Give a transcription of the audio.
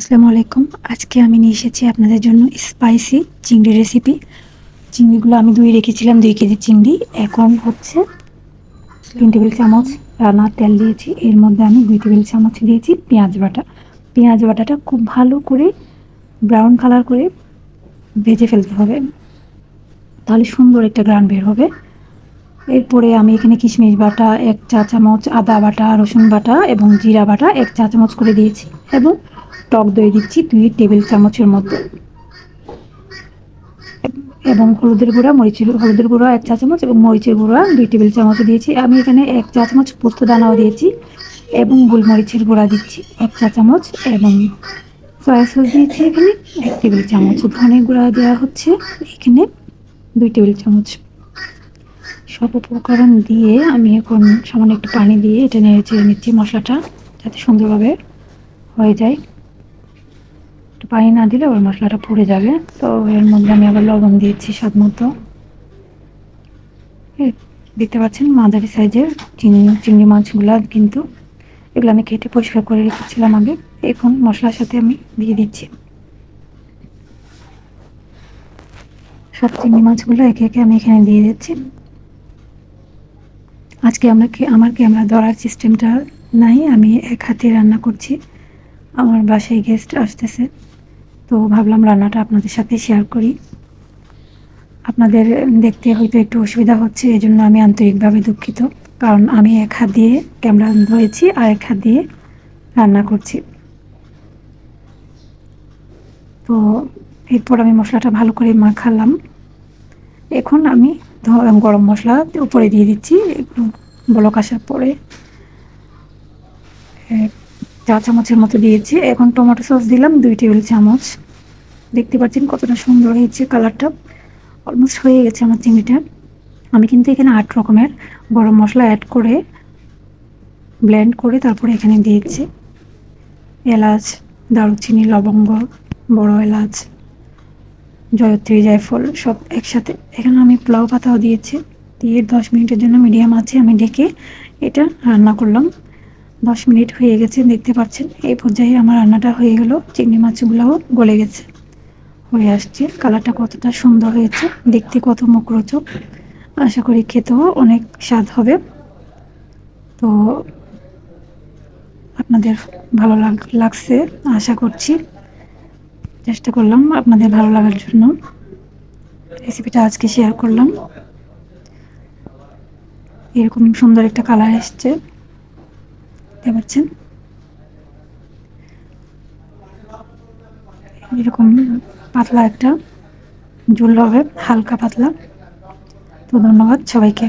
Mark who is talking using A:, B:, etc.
A: আসসালামু আলাইকুম। আজকে আমি নিয়ে এসেছি আপনাদের জন্য স্পাইসি চিংড়ি রেসিপি চিংড়িগুলো আমি ধুয়ে রেখেছিলাম দুই কেজি চিংড়ি। এখন হচ্ছে তিন টেবিল চামচ রান্নার তেল দিয়েছি। এর মধ্যে আমি দুই টেবিল চামচ দিয়েছি পেঁয়াজ বাটা। পেঁয়াজ বাটাটা খুব ভালো করে ব্রাউন কালার করে ভেজে ফেলতে হবে। তাহলে সুন্দর একটা গ্রান বের হবে। এরপরে আমি এখানে কিশমিশ বাটা, এক চা চামচ আদা বাটা, রসুন বাটা এবং জিরা বাটা এক চা চামচ করে দিয়েছি। এবং টক দই দিচ্ছি, দুই টেবিল চামচের মতো। এবং হলুদের গুঁড়া, মরিচের, হলুদের গুঁড়া এক চা চামচ এবং মরিচের গুঁড়া দুই টেবিল চামচ দিয়েছি। আমি এখানে এক চা চামচ পোস্ত দানাও দিয়েছি এবং গোলমরিচের গুঁড়া দিচ্ছি এক চা চামচ এবং সয়া সস দিয়েছি এখানে এক টেবিল চামচ। ধনে গুঁড়া দেওয়া হচ্ছে এখানে দুই টেবিল চামচ। সব উপকরণ দিয়ে আমি এখন সামান্য একটু পানি দিয়ে এটা নেড়ে চেড়ে নিচ্ছি মশলাটা, যাতে সুন্দরভাবে হয়ে যায়। একটু পানি না দিলে ওর মশলাটা পুড়ে যাবে। তো এর মধ্যে আমি আবার লবণ দিয়েছি স্বাদ মতো। দেখতে পাচ্ছেন মাঝারি সাইজের চিংড়ি চিংড়ি মাছগুলো কিন্তু এগুলো আমি কেটে পরিষ্কার করে রেখেছিলাম আগে। এখন মশলার সাথে আমি দিয়ে দিচ্ছি। সব চিংড়ি মাছগুলো একে একে আমি এখানে দিয়ে দিচ্ছি। আজকে আমরা আমার ক্যামেরা ধরার সিস্টেমটা নাই, আমি এক হাতে রান্না করছি। আমার বাসায় গেস্ট আসতেছে। তো ভাবলাম রান্নাটা আপনাদের সাথে শেয়ার করি। আপনাদের দেখতে হয়তো একটু অসুবিধা হচ্ছে এই জন্য আমি আন্তরিকভাবে দুঃখিত। কারণ আমি এক হাত দিয়ে ক্যামেরা ধরেছি আর এক হাত দিয়ে রান্না করছি। তো এরপর আমি মশলাটা ভালো করে মাখালাম। এখন আমি গরম মশলা উপরে দিয়ে দিচ্ছি, একটু বলক আসার পরে। চা চামচের মতো দিয়েছি। এখন টমেটো সস দিলাম, দুই টেবিল চামচ। দেখতে পাচ্ছেন কতটা সুন্দর হয়েছে কালারটা। অলমোস্ট হয়ে গেছে আমার চিংড়িটা। আমি কিন্তু এখানে আট রকমের গরম মশলা অ্যাড করে ব্লেন্ড করে তারপরে এখানে দিয়েছি। এলাচ, দারুচিনি, লবঙ্গ, বড় এলাচ, জয়ত্রী, জায়ফল সব একসাথে। এখানে আমি পোলাও পাতাও দিয়েছি। দিয়ে দশ মিনিটের জন্য মিডিয়াম আছে, আমি ডেকে এটা রান্না করলাম। দশ মিনিট হয়ে গেছে, দেখতে পাচ্ছেন? এই পর্যায়ে আমার রান্নাটা হয়ে গেল। চিংড়ি মাছগুলোও গলে গেছে। হয়ে আসছে। কালারটা কতটা সুন্দর হয়েছে, দেখতে কত মুখরোচক। আশা করি খেতেও অনেক স্বাদ হবে। তো আপনাদের ভালো লাগ লাগছে আশা করছি। চেষ্টা করলাম আপনাদের ভালো লাগার জন্য। রেসিপিটা আজকে শেয়ার করলাম। এরকম সুন্দর একটা কালার এসছে। দেখতে পাচ্ছেন এরকম পাতলা একটা জুল হবে হালকা পাতলা। তো ধন্যবাদ সবাইকে।